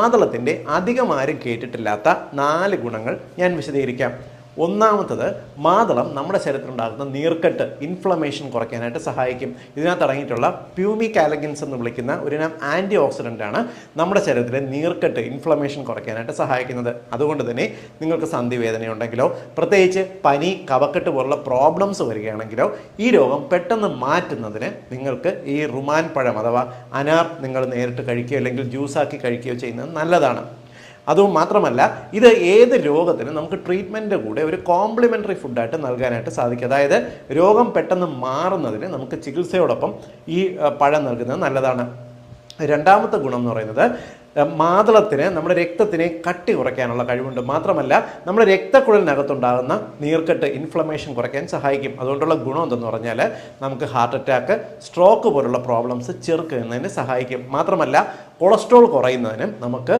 മാതളത്തിന്റെ അധികം ആരും കേട്ടിട്ടില്ലാത്ത നാല് ഗുണങ്ങൾ ഞാൻ വിശദീകരിക്കാം. ഒന്നാമത്തത് മാതളം നമ്മുടെ ശരീരത്തിലുണ്ടാകുന്ന നീർക്കെട്ട് ഇൻഫ്ലമേഷൻ കുറയ്ക്കാനായിട്ട് സഹായിക്കും. ഇതിനകത്ത് അടങ്ങിയിട്ടുള്ള പ്യൂമി കാലഗിൻസ് എന്ന് വിളിക്കുന്ന ഒരു ഒരുനം ആന്റി ഓക്സിഡന്റ് ആണ് നമ്മുടെ ശരീരത്തിലെ നീർക്കെട്ട് ഇൻഫ്ലമേഷൻ കുറയ്ക്കാനായിട്ട് സഹായിക്കുന്നത്. അതുകൊണ്ട് തന്നെ നിങ്ങൾക്ക് സന്ധി വേദനയുണ്ടെങ്കിലോ പ്രത്യേകിച്ച് പനി കവക്കെട്ട് പോലുള്ള പ്രോബ്ലംസ് വരികയാണെങ്കിലോ ഈ രോഗം പെട്ടെന്ന് മാറ്റുന്നതിന് നിങ്ങൾക്ക് ഈ റുമാൻ പഴം അഥവാ അനാർ നിങ്ങൾ നേരിട്ട് കഴിക്കുകയോ അല്ലെങ്കിൽ ജ്യൂസാക്കി കഴിക്കുകയോ ചെയ്യുന്നത് നല്ലതാണ്. അതും മാത്രമല്ല ഇത് ഏത് രോഗത്തിനും നമുക്ക് ട്രീറ്റ്മെന്റ് കൂടെ ഒരു കോംപ്ലിമെന്ററി ഫുഡായിട്ട് നൽകാനായിട്ട് സാധിക്കും. അതായത് രോഗം പെട്ടെന്ന് മാറുന്നതിന് നമുക്ക് ചികിത്സയോടൊപ്പം ഈ പഴം നൽകുന്നത് നല്ലതാണ്. രണ്ടാമത്തെ ഗുണം എന്ന് പറയുന്നത് മാതളത്തിന് നമ്മുടെ രക്തത്തിനെ കട്ടി കുറയ്ക്കാനുള്ള കഴിവുണ്ട്. മാത്രമല്ല നമ്മുടെ രക്തക്കുഴലിനകത്തുണ്ടാകുന്ന നീർക്കെട്ട് ഇൻഫ്ലമേഷൻ കുറയ്ക്കാൻ സഹായിക്കും. അതുകൊണ്ടുള്ള ഗുണം എന്തെന്ന് പറഞ്ഞാൽ നമുക്ക് ഹാർട്ട് അറ്റാക്ക് സ്ട്രോക്ക് പോലുള്ള പ്രോബ്ലംസ് ചെറുക്കുന്നതിന് സഹായിക്കും. മാത്രമല്ല കൊളസ്ട്രോൾ കുറയുന്നതിനും നമുക്ക്